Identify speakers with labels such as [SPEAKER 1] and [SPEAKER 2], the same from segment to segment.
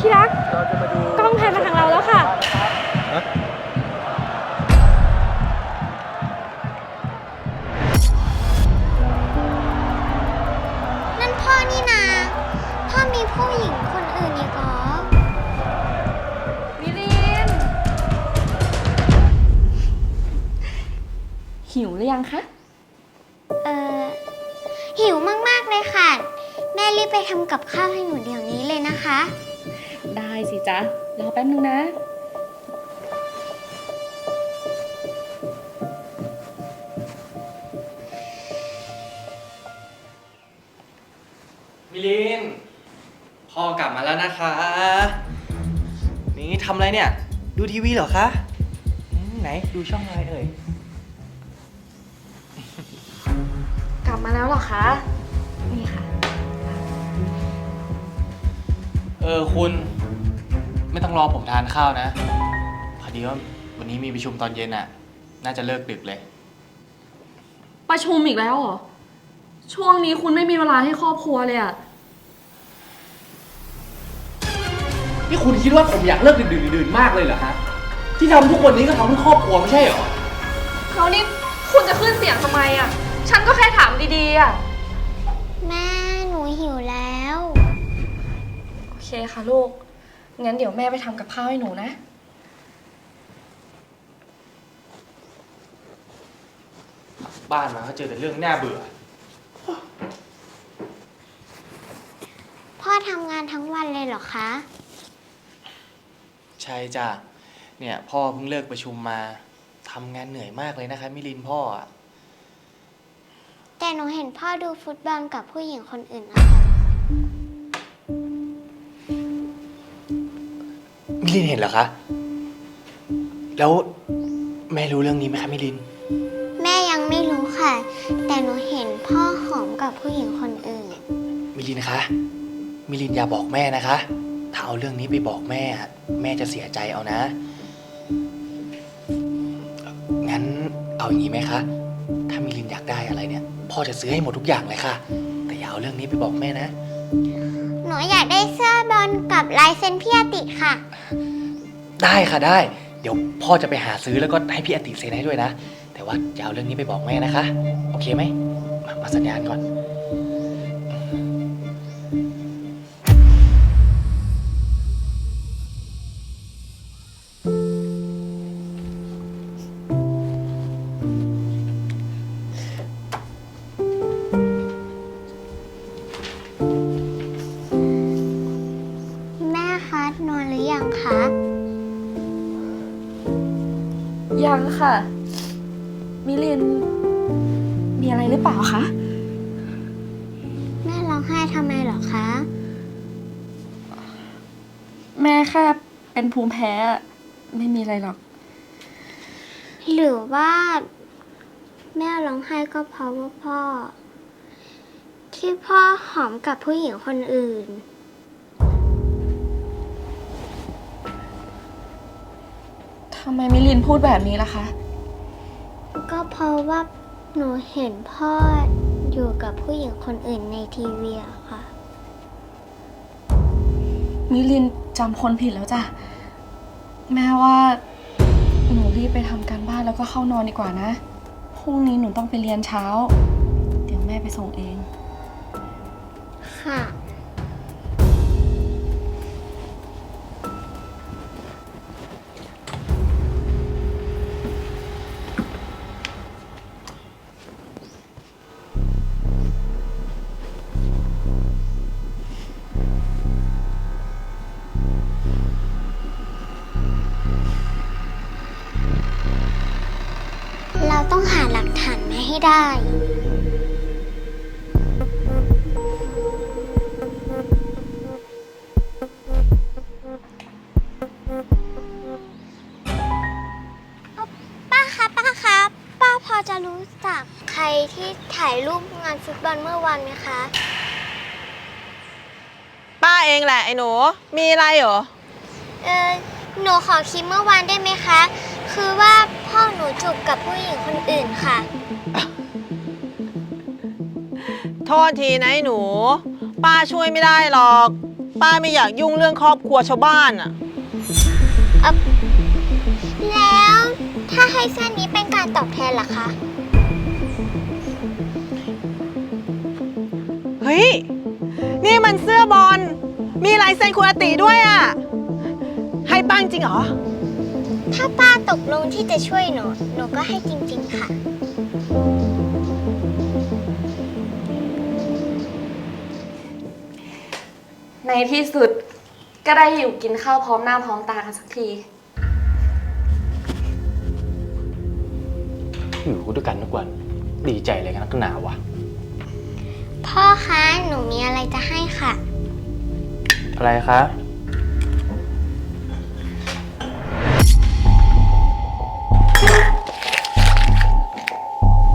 [SPEAKER 1] ที่รัก
[SPEAKER 2] เราจะมาดู
[SPEAKER 1] นะ
[SPEAKER 3] คะนี่
[SPEAKER 2] ทำอะไรเนี่ย ดูทีวีเหรอคะอืมไหนดูช่องอะไรเอ่ย
[SPEAKER 1] กลับมาแล้วเหรอคะ นี่ค่ะ
[SPEAKER 2] เออคุณไม่ต้องรอผมทานข้าวนะ พอดีว่าวันนี้มีประชุมตอนเย็นอะน่าจะเลิกดึกเลย
[SPEAKER 1] ประชุมอีกแล้วเหรอ ช่วงนี้คุณไม่มีเวลาให้ครอบครัวเลยอะ
[SPEAKER 4] นี่คุณคิดว่าผมอยากเลิกดื่นๆดื่นๆมากเลยเหรอฮะที่ทำทุกวันนี้ก็ทำเพื่อครอบครัวไม่ใช่เหรอ
[SPEAKER 1] แล้วนี่คุณจะขึ้นเสียงทำไมอะฉันก็แค่ถามดีๆอะ
[SPEAKER 3] แม่หนูหิวแล้ว
[SPEAKER 1] โอเคค่ะลูก งั้นเดี๋ยวแม่ไปทำกับข้าวให้หนูนะ
[SPEAKER 2] บ้านมาก็เจอแต่เรื่องน่าเบื่อ
[SPEAKER 3] พ่อทำงานทั้งวันเลยเหรอคะ
[SPEAKER 2] ใช่จ้ะเนี่ยพ่อเพิ่งเลิกประชุมมาทำงานเหนื่อยมากเลยนะคะมิลินพ่ออะ
[SPEAKER 3] แต่หนูเห็นพ่อดูฟุตบอลกับผู้หญิงคนอื่นนะคะ
[SPEAKER 2] มิลินเห็นเหรอคะแล้วแม่รู้เรื่องนี้ไหมคะมิลิน
[SPEAKER 3] แม่ยังไม่รู้ค่ะ แต่หนูเห็นพ่อหอมกับผู้หญิงคนอื่น
[SPEAKER 2] มิลินคะ มิลินอย่าบอกแม่นะคะ ถ้าเอาเรื่องนี้ไปบอกแม่อะแม่จะเสียใจเอานะ งั้นเอาอย่างนี้ไหมคะ ถ้ามิลินอยากได้อะไรเนี่ย พ่อจะซื้อให้หมดทุกอย่างเลยค่ะ แต่อย่าเอาเรื่องนี้ไปบอกแม่นะ
[SPEAKER 3] หนูอยากได้เสื้อบอลกับลายเซ็นพี่อาติค่ะ
[SPEAKER 2] ได้ค่ะได้ เดี๋ยวพ่อจะไปหาซื้อแล้วก็ให้พี่อติเซ็นให้ด้วยนะ แต่ว่าอย่าเอาเรื่องนี้ไปบอกแม่นะคะ โอเคไหมมามาสัญญาณก่อน
[SPEAKER 3] ยังคะ
[SPEAKER 1] ยังค่ะ มิลิน มีอะไรหรือเปล่าคะ
[SPEAKER 3] แม่ร้องไห้ทำไมเหรอคะ
[SPEAKER 1] แม่แค่เป็นภูมิแพ้ไม่มีอะไรหรอก
[SPEAKER 3] หรือว่า แม่ร้องไห้ก็เพราะว่าพ่อ ที่พ่อหอมกับผู้หญิงคนอื่นำ
[SPEAKER 1] ไมมิลินพูดแบบนี้ล่ะคะ
[SPEAKER 3] ก็เพราะว่าหนูเห็นพ่ออยู่กับผู้หญิงคนอื่นในทีวีอะค่ะ
[SPEAKER 1] มิลินจำคนผิดแล้วจ้ะ แม่ว่า หนูรีบไปทำการบ้านแล้วก็เข้านอนดีกว่านะ พรุ่งนี้หนูต้องไปเรียนเช้า เดี๋ยวแม่ไปส่งเอง
[SPEAKER 3] ค่ะ รู้จักใครที่ถ่ายรูปงานฟุตบอลเมื่อวานไหมคะ
[SPEAKER 5] ป้าเองแหละไอ้หนู มีอะไรเหรอ
[SPEAKER 3] เออหนูขอคลิปเมื่อวานได้ไหมคะ คือว่าพ่อหนูจูบกับผู้หญิงคนอื่นค่ะ
[SPEAKER 5] โทษทีนะไอ้หนู ป้าช่วยไม่ได้หรอก ป้าไม่อยากยุ่งเรื่องครอบครัวชาวบ้านอะ
[SPEAKER 3] แล้วถ้าให้เส้นนี้เป็นการตอบแทนล่ะคะ
[SPEAKER 5] ฮ้ย นี่มันเสื้อบอล มีลายเซ็นคุณอาติด้วยอะให้ป้าจริงเหรอ
[SPEAKER 3] ถ้าป้าตกลงที่จะช่วยหนู หนูก็ให้จริง ๆ ค่ะ
[SPEAKER 1] ในที่สุดก็ได้อยู่กินข้าวพร้อมหน้าพร้อมตากันสักที
[SPEAKER 2] อยู่ด้วยกันทุกวัน ดีใจอะไรกันนักหนาวะ
[SPEAKER 3] พ่อคะ หนูมีอะไรจะให้ค่ะ
[SPEAKER 2] อะไรคะ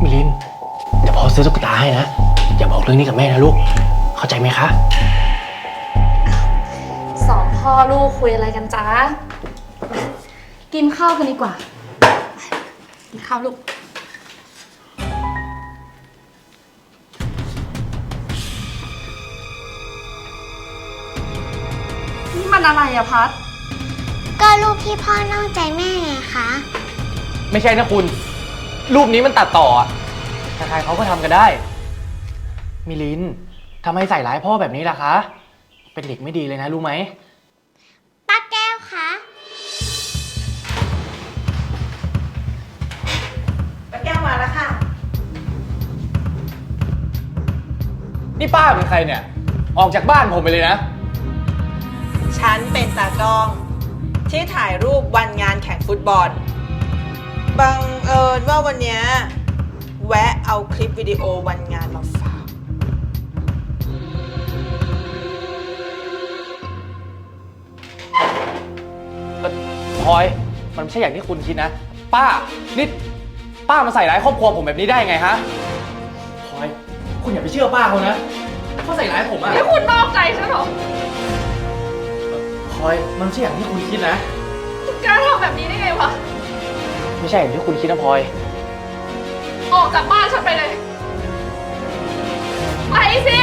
[SPEAKER 2] มิลิน เดี๋ยวพ่อซื้อตุ๊กตาให้นะ อย่าบอกเรื่องนี้กับแม่นะลูก เข้าใจไหมคะ
[SPEAKER 1] สองพ่อลูกคุยอะไรกันจ๊ะ กินข้าวกันดีกว่า กินข้าวลูก อะไรอะพัด
[SPEAKER 3] ก็รูปที่พ่อนอกใจแม่ไงคะ
[SPEAKER 2] ไม่ใช่นะคุณ รูปนี้มันตัดต่ออะใครๆเขาก็ทำกันได้ มิลินทำไมใส่ร้ายพ่อแบบนี้ล่ะคะ เป็นเด็กไม่ดีเลยนะรู้ไหม
[SPEAKER 3] ป้าแก้วคะ
[SPEAKER 5] ป้าแก้วมาแล้วค่ะ
[SPEAKER 2] นี่ป้าเป็นใครเนี่ย ออกจากบ้านผมไปเลยนะ
[SPEAKER 5] ฉันเป็นตากล้อง ที่ถ่ายรูปวันงานแข่งฟุตบอล บังเอิญว่าวันเนี้ยแวะเอาคลิปวิดีโอวันงานมาฝาก
[SPEAKER 2] เอ่อพลอย มันไม่ใช่อย่างที่คุณคิดนะ ป้า นี่ป้ามาใส่ร้ายครอบครัวผมแบบนี้ได้ยังไงฮะพลอย คุณอย่าไปเชื่อป้าเขานะเขาใส่ร้ายผมอะ
[SPEAKER 1] นี่คุณนอกใจฉันเหรอ
[SPEAKER 2] พล อย มันไม่ใช่อย่างที่คุณคิดนะ
[SPEAKER 1] คุณกล้าทำแบบนี้ได้ไงวะ
[SPEAKER 2] ไม่ใช่อย่างที่คุณคิดนะพลอย
[SPEAKER 1] ออกจากบ้านฉันไปเลย ไปสิ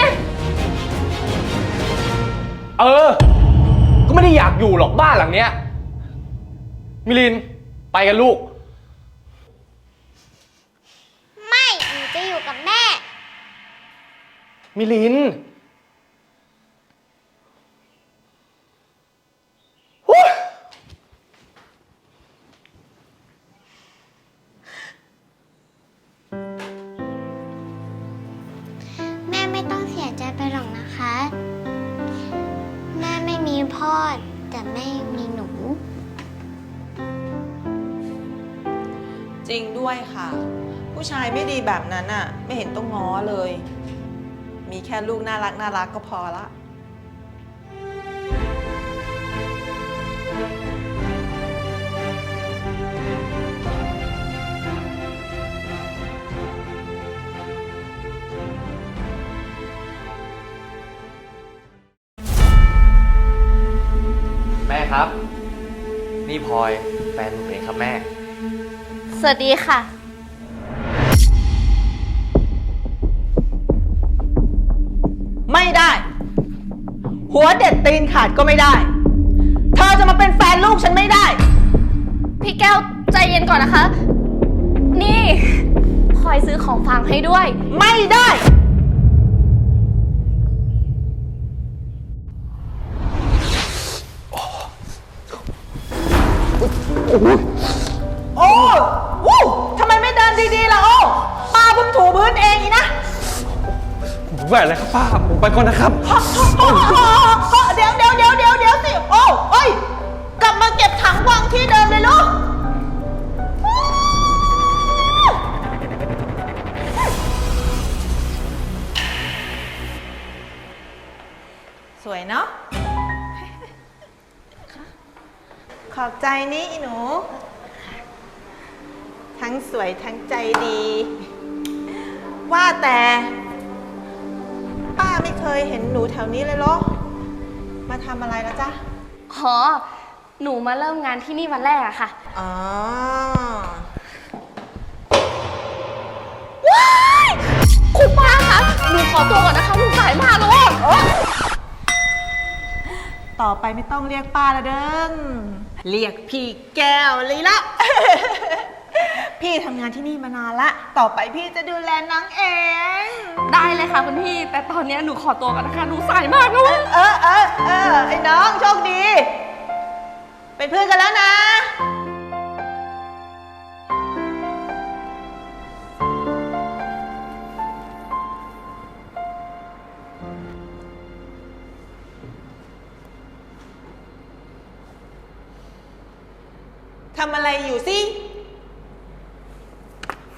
[SPEAKER 2] เออ ก็ไม่ได้อยากอยู่หรอกบ้านหลังเนี้ย มิลิน ไปกันลูก
[SPEAKER 3] ไม่หนูจะอยู่กับแม่
[SPEAKER 2] มิลิน
[SPEAKER 3] ไม่
[SPEAKER 5] ดีแบบนั้นอะ ไม่เห็นต้องง้อเลย มีแค่ลูกน่ารักน่ารักก็พอละ
[SPEAKER 2] แม่ครับ นี่พลอยแฟนผมเองครับแม่
[SPEAKER 1] สวัสดีค่ะ
[SPEAKER 5] หัวเด็ดตีนขาดก็ไม่ได้ เธอจะมาเป็นแฟนลูกฉันไม่ได้
[SPEAKER 1] พี่แก้วใจเย็นก่อนนะคะ นี่คอยซื้อของฝากให้ด้วย
[SPEAKER 5] ไม่ได้โอ้วู้ทำไมไม่เดินดีๆล่ะโอ้ป้าเพิ่งถูพื้นเองอีนะ
[SPEAKER 2] ผม แหวนเลยครับป้าผมไปก่อนนะครับ
[SPEAKER 5] เดี๋ยวเดี๋ยวเดี๋ยวเดี๋ยวเดี๋ยวสิ โอ้เอ้ย กลับมาเก็บถังวางที่เดิมเลยลูก สวยเนาะ ขอบใจนี่อีหนู ทั้งสวยทั้งใจดี ว่าแต่ ป้าไม่เคยเห็นหนูแถวนี้เลยเหรอ มาทำอะไรแล้วจ๊ะ
[SPEAKER 1] อ๋อ หนูมาเริ่มงานที่นี่วันแรกอะค่ะ
[SPEAKER 5] อ๋อ
[SPEAKER 1] คุณป้าคะหนูขอตัวก่อนนะคะหนูสายมากแล้วอะ
[SPEAKER 5] ต่อไปไม่ต้องเรียกป้าละเด้งเรียกพี่แก้วเลยละ พี่ทำงานที่นี่มานานละ ต่อไปพี่จะดูแลน้องเอง
[SPEAKER 1] ได้เลยค่ะคุณพี่ แต่ตอนนี้หนูขอตัวกันนะคะ หนูสายมากแล้วอะ
[SPEAKER 5] เออเออเออไอ้น้องโชคดี เป็นเพื่อนกันแล้วนะ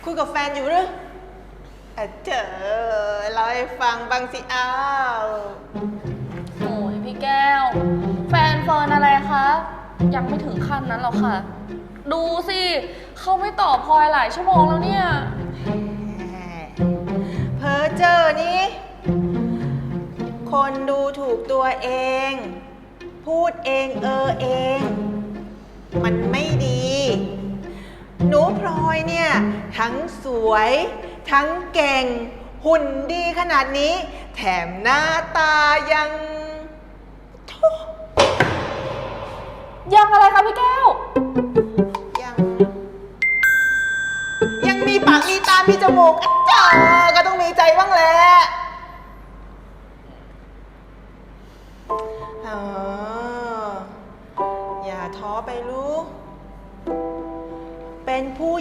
[SPEAKER 5] คุยกับแฟนอยู่หรืออะเจอเล่าให้ฟังบ้างสิอ้าว
[SPEAKER 1] โอ้ยพี่แก้ว แฟนเฟิร์นอะไรคะ ยังไม่ถึงขั้นนั้นหรอกค่ะ ดูสิเขาไม่ตอบพลอยหลายชั่วโมงแล้วเนี่ย
[SPEAKER 5] เพอเจอนี่คนดูถูกตัวเอง พูดเองเออเอง มันไม่ดี หนูพลอยเนี่ย ทั้งสวย ทั้งเก่ง หุ่นดีขนาดนี้ แถมหน้าตายังโถ่
[SPEAKER 1] ยังอะไรคะพี่แก้ว
[SPEAKER 5] ยัง ยังมีปากมีตามีจมูกอะเจอก็ต้องมีใจบ้างแหละ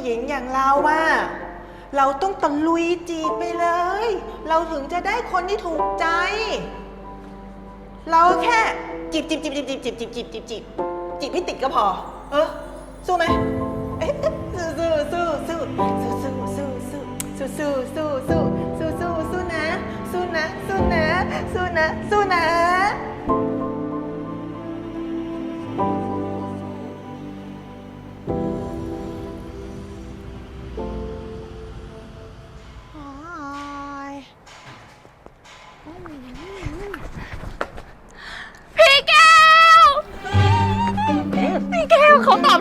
[SPEAKER 5] หญิงอย่างเราว่าเราต้องตะลุยจีบไปเลย เราถึงจะได้คนที่ถูกใจ เราแค่จีบจีบจีบจีบจีบจีบจีบจีบจีบจีบจีบให้ติดก็พอ เออสู้ไหมสู้สู้สู้สู้สู้สู้สู้สู้สู้สู้สู้สู้สู้สู้สู้นะ สู้นะ สู้นะ สู้นะ สู้นะ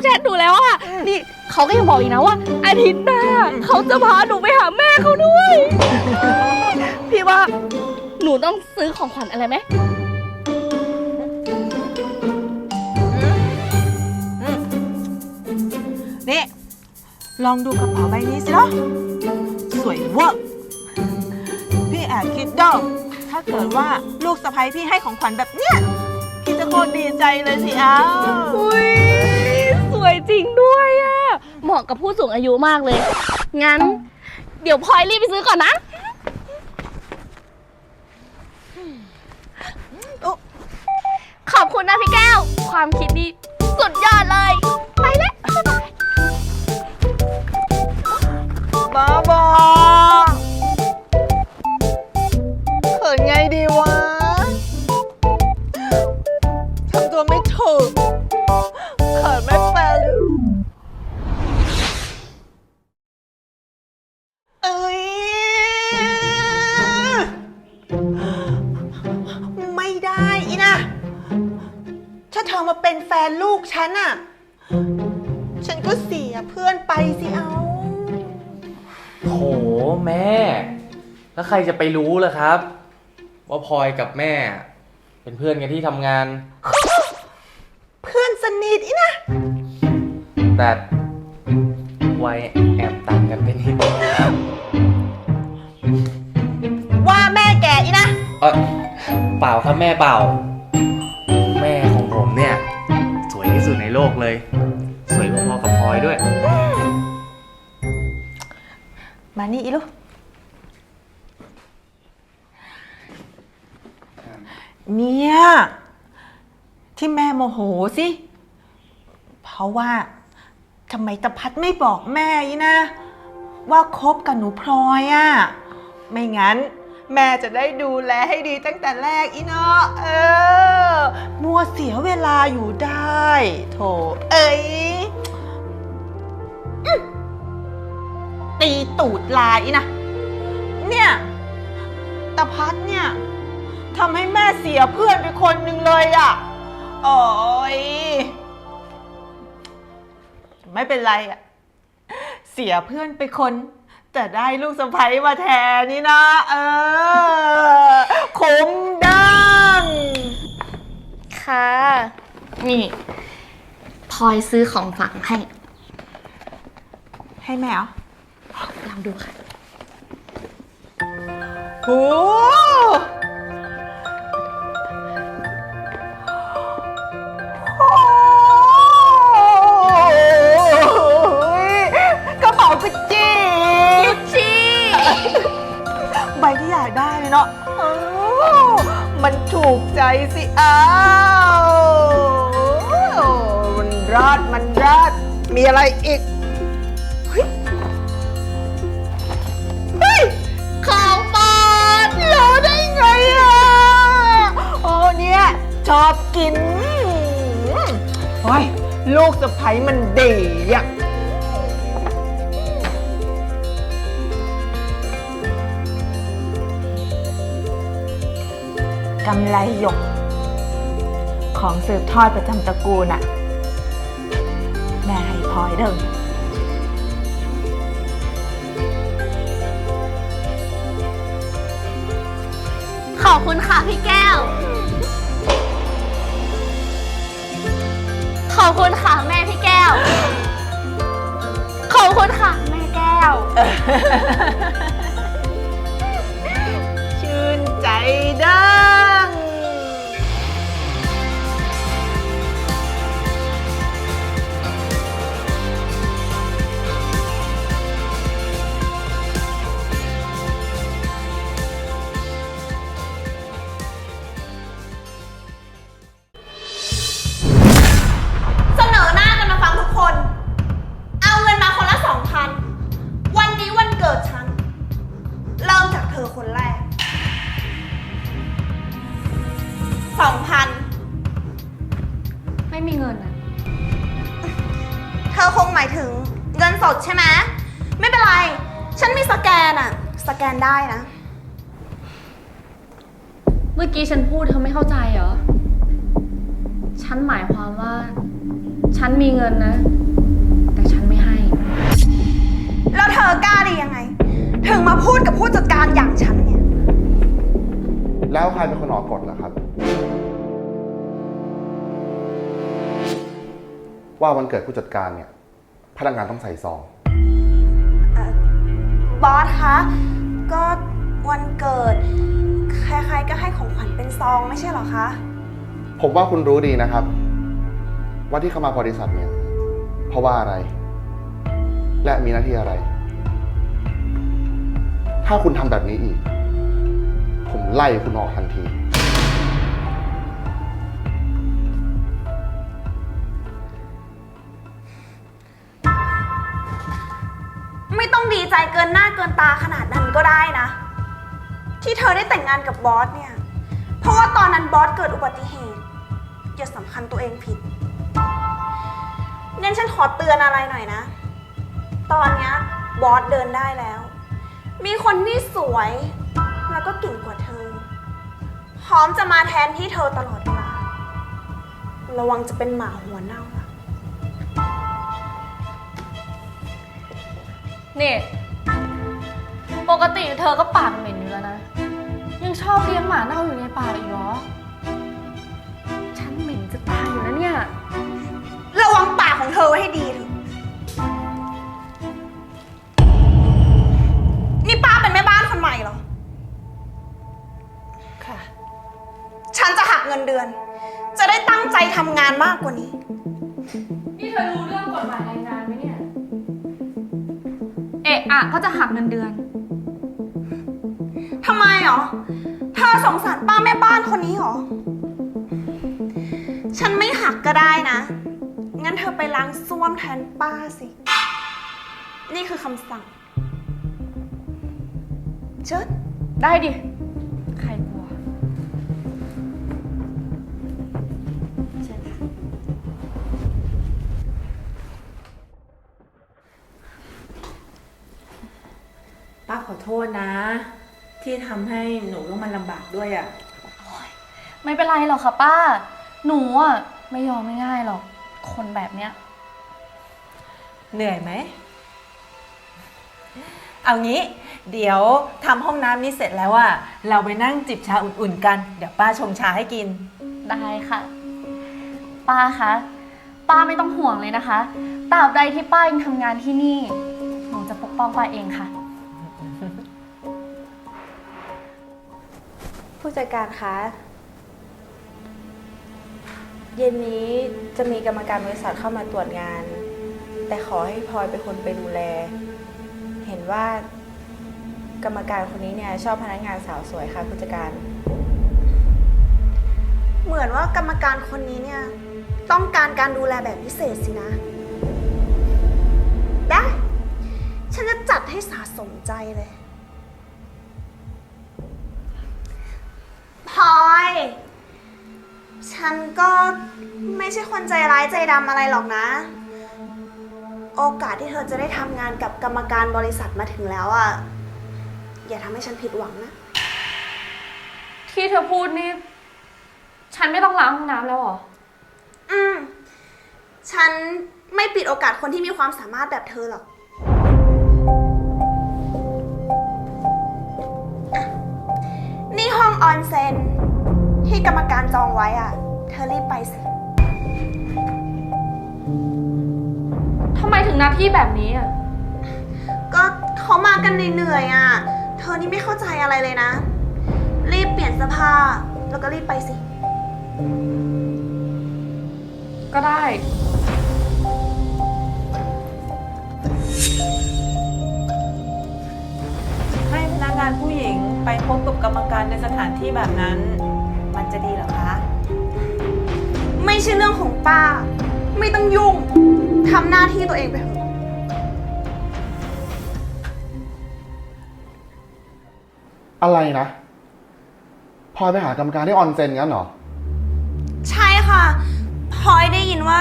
[SPEAKER 1] แชทหนูแล้วอะนี่เขาก็ยังบอกอีกนะว่า อาทิตย์หน้าเขาจะพาหนูไปหาแม่เขาด้วย พี่ว่า หนูต้องซื้อของขวัญอะไรไหม
[SPEAKER 5] นี่ ลองดูกระเป๋าใบนี้สิเนาะสวยเวอร์พี่แอบคิดเด้อถ้าเกิดว่าลูกสะใภ้พี่ให้ของขวัญแบบเนี้ยพี่จะโคตรดีใจเลยสิอ้าว
[SPEAKER 1] อุ้ยส วยจริงด้วยอะเหมาะกับผู้สูงอายุมากเลย งั้น เดี๋ยวพลอยรีบไปซื้อก่อนนะ ขอบคุณนะพี่แก้ว ความคิดดีสุดยอดเลย ไปแล้ว
[SPEAKER 5] บ้าบอ แม่
[SPEAKER 2] แล้วใครจะไปรู้ล่ะครับ ว่าพลอยกับแม่ เป็นเพื่อนกันที่ทำงาน
[SPEAKER 5] เพื่อนสนิทอีนะ
[SPEAKER 2] แต่วัยแอบต่างกันไปนิด
[SPEAKER 5] ว่าแม่แก่อีนะ
[SPEAKER 2] เออเปล่าครับแม่เปล่า แม่ของผมเนี่ย สวยที่สุดในโลกเลย สวยพอๆกับพลอยด้วย
[SPEAKER 5] มานี่อีลูก เนี่ยที่แม่โมโหสิ เพราะว่าทำไมตะพัดไม่บอกแม่อีนะ ว่าคบกับหนูพลอยอะ่ะ ไม่งั้น แม่จะได้ดูแลให้ดีตั้งแต่แรกอีเนาะเออ มัวเสียเวลาอยู่ได้โถเอ้ยตีตูดลายอีนะ เนี่ยตาพัดเนี่ย ทำให้แม่เสียเพื่อนไปคนหนึ่งเลยอะ่ะ โอ้ยไม่เป็นไรอะ่ะ เสียเพื่อนไปคน แต่ได้ลูกสะใภ้มาแทนนี่นะ เออคุ้มดัง
[SPEAKER 1] คค่ะ นี่พลอยซื้อของฝากให้
[SPEAKER 5] ให้แมว
[SPEAKER 1] ลองดูค่ะ
[SPEAKER 5] โอ้ ถูกใจสิอ้าวมันรอดมันรอดมีอะไรอีก เฮ้ยเฮ้ย
[SPEAKER 1] ของโปรด
[SPEAKER 5] รู้ได้ไงอะโอ้เนี่ยชอบกินโอ้ยลูกสะใภ้มันดีอะ กำไรหยก ของสืบทอดประจำตระกูลอะแม่ให้พลอยเด้อ
[SPEAKER 1] ขอบคุณค่ะพี่แก้ว ขอบคุณค่ะแม่พี่แก้ว ขอบคุณค่ะแม่แก้ว
[SPEAKER 5] ชื่นใจดั
[SPEAKER 1] แล้
[SPEAKER 6] ว
[SPEAKER 7] ใครเป็นคนออกกฎล่ะครับ ว่าวันเกิดผู้จัดการเนี่ย พนักงานต้องใส่ซอง
[SPEAKER 6] บอสคะ ก็วันเกิด ใครๆก็ให้ของขวัญเป็นซองไม่ใช่เหรอคะ
[SPEAKER 7] ผมว่าคุณรู้ดีนะครับ ว่าที่เข้ามาบริษัทเนี่ย เพราะว่าอะไร และมีหน้าที่อะไร ถ้าคุณทำแบบนี้อีก ผมไล่คุณออกทันที
[SPEAKER 6] ไม่ต้องดีใจเกินหน้าเกินตาขนาดนั้นก็ได้นะ ที่เธอได้แต่งงานกับบอสเนี่ย เพราะว่าตอนนั้นบอสเกิดอุบัติเหตุ อย่าสำคัญตัวเองผิดงั้นฉันขอเตือนอะไรหน่อยนะ ตอนเนี้ยบอสเดินได้แล้ว มีคนที่สวย แล้วก็เก่งกว่าเธอ พร้อมจะมาแทนที่เธอตลอดเวลา ระวังจะเป็นหมาหัวเน่านะ
[SPEAKER 1] นี่ปกติเธอก็ปากเหม็นอยู่แล้วนะ ยังชอบเลี้ยงหมาเน่าอยู่ในปากอีกเหรอ ฉันเหม็นจะตายอยู่แล้วเนี่ย
[SPEAKER 6] ระวังปากของเธอไว้ให้ดีเถอะ ฉันจะหักเงินเดือน จะได้ตั้งใจทำงานมากกว่านี้
[SPEAKER 1] นี่เธอรู้เรื่องกฎหมายแรงงานไหมเนี่ย เอะอะก็จะหักเงินเดือน
[SPEAKER 6] ทำไมเหรอ เธอสงสารป้าแม่บ้านคนนี้เหรอ ฉันไม่หักก็ได้นะ งั้นเธอไปล้างส้วมแทนป้าสิ นี่คือคำสั่ง เชิด
[SPEAKER 1] ได้ดิ
[SPEAKER 5] ษนะ ที่ทำให้หนูต้องมาลำบากด้วยอะ
[SPEAKER 1] ไม่เป็นไรหรอกค่ะป้า หนูอะไม่ยอมไม่ง่ายหรอก คนแบบเนี้ย
[SPEAKER 5] เหนื่อยไหม เอางี้ เดี๋ยวทำห้องน้ำนี้เสร็จแล้วอะเราไปนั่งจิบชาอุ่นๆกัน เดี๋ยวป้าชงชาให้กิน
[SPEAKER 1] ได้ค่ะ
[SPEAKER 5] โป้า
[SPEAKER 1] คะ ป้าไม่ต้องห่วงเลยนะคะตราบใดที่ป้ายังทำงานที่นี่ หนูจะปกป้องป้าเองค่ะ
[SPEAKER 6] ผู้จัดการคะ เย็นนี้จะมีกรรมการบริษัทเข้ามาตรวจงาน แต่ขอให้พลอยเป็นคนไปดูแล เห็นว่ากรรมการคนนี้เนี่ยชอบพนักงานสาวสวยค่ะผู้จัดการ เหมือนว่ากรรมการคนนี้เนี่ย ต้องการการดูแลแบบพิเศษสินะ ได้ ฉันจะจัดให้สะสมใจเลย ลอย ฉันก็ไม่ใช่คนใจร้ายใจดำอะไรหรอกนะ โอกาสที่เธอจะได้ทำงานกับกรรมการบริษัทมาถึงแล้วอะ่ะ อย่าทำให้ฉันผิดหวังนะ
[SPEAKER 1] ที่เธอพูดนี่ ฉันไม่ต้องล้างห้องน้ำแล้วเหรอ
[SPEAKER 6] อืม ฉันไม่ปิดโอกาสคนที่มีความสามารถแบบเธอหรอก ห้องออนเซนที่กรรมการจองไว้อะ เธอรีบไปสิ
[SPEAKER 1] ทำไมถึงหน้าที่แบบนี้อะ
[SPEAKER 6] ก็เขามากันเหนื่อยๆอะ เธอนี่ไม่เข้าใจอะไรเลยนะ รีบเปลี่ยนเสื้อผ้าแล้วก็รีบไปสิ
[SPEAKER 1] ก็ได้
[SPEAKER 5] ให้พนักงานผู้หญิง ไปพบกับกรรมการในสถานที่แบบนั้น มันจะดีเหรอคะ
[SPEAKER 6] ไม่ใช่เรื่องของป้า ไม่ต้องยุ่งทำหน้าที่ตัวเองไปเถอะ
[SPEAKER 7] อะไรนะพลอยไปหากรรมการที่ออนเซ็นงั้นเหรอ
[SPEAKER 6] ใช่ค่ะพลอยได้ยินว่า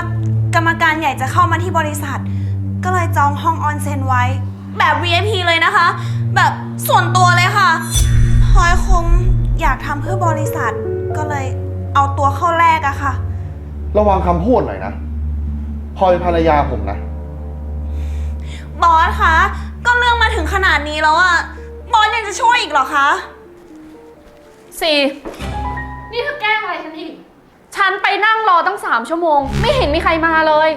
[SPEAKER 6] กรรมการใหญ่จะเข้ามาที่บริษัท ก็เลยจองห้องออนเซ็นไว้ แบบ VIP เลยนะคะ แบบส่วนตัวเลยค่ะพลอยคงอยากทำเพื่อบริษัทก็เลยเอาตัวเข้าแรกอะค่ะ
[SPEAKER 7] ระวังคำพูดหน่อยนะพลอยภรรยาผมนะ
[SPEAKER 6] บอสคะก็เรื่องมาถึงขนาดนี้แล้วอะบอสยังจะช่วยอีกเหรอคะ
[SPEAKER 1] สี่นี่เธอแกล้งอะไรฉันอีก ฉันไปนั่งรอตั้งสามชั่วโมง ไม่เห็นมีใครมาเลย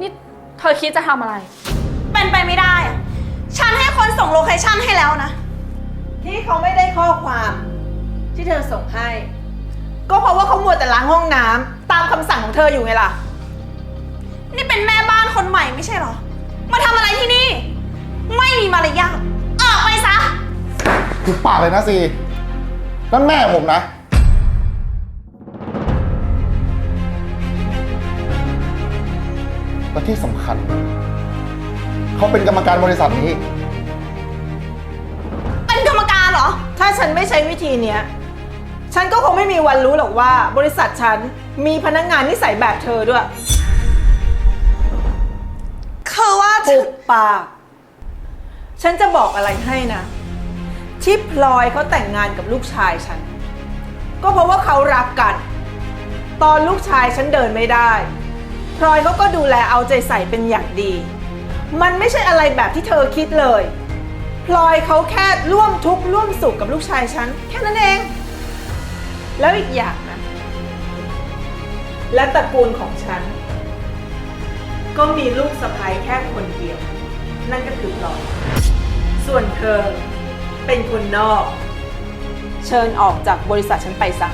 [SPEAKER 1] นี่เธอคิดจะทำอะไร
[SPEAKER 6] เป็นไปไม่ได้อะ ฉันให้คนส่งโลเคชั่นให้แล้วนะ
[SPEAKER 5] ที่เขาไม่ได้ข้อความที่เธอส่งให้ ก็เพราะว่าเขามัวแต่ล้างห้องน้ำตามคำสั่งของเธออยู่ไงล่ะ
[SPEAKER 6] นี่เป็นแม่บ้านคนใหม่ไม่ใช่เหรอ มาทำอะไรที่นี่ ไม่มีมารยาทออกไปซะ
[SPEAKER 7] คือปากเลยนะซีนั่นแม่ผมนะ และที่สำคัญ เขาเป็นกรรมการบริษัทนี้
[SPEAKER 6] เป็นกรรมการเหรอ
[SPEAKER 5] ถ้าฉันไม่ใช้วิธีเนี้ย ฉันก็คงไม่มีวันรู้หรอกว่า บริษัทฉันมีพนักงานนิสัยแบบเธอด้วย
[SPEAKER 6] คือว่า
[SPEAKER 5] ปุบปาก ฉันจะบอกอะไรให้นะ ที่พลอยเขาแต่งงานกับลูกชายฉัน ก็เพราะว่าเขารักกัน ตอนลูกชายฉันเดินไม่ได้ พลอยเขาก็ดูแลเอาใจใส่เป็นอย่างดี มันไม่ใช่อะไรแบบที่เธอคิดเลย พลอยเขาแค่ร่วมทุกข์ร่วมสุขกับลูกชายฉัน แค่นั้นเอง แล้วอีกอย่างนะ และตระกูลของฉัน ก็มีลูกสะใภ้แค่คนเดียว นั่นก็คือพลอย ส่วนเธอเป็นคนนอก เชิญออกจากบริษัทฉันไปซะ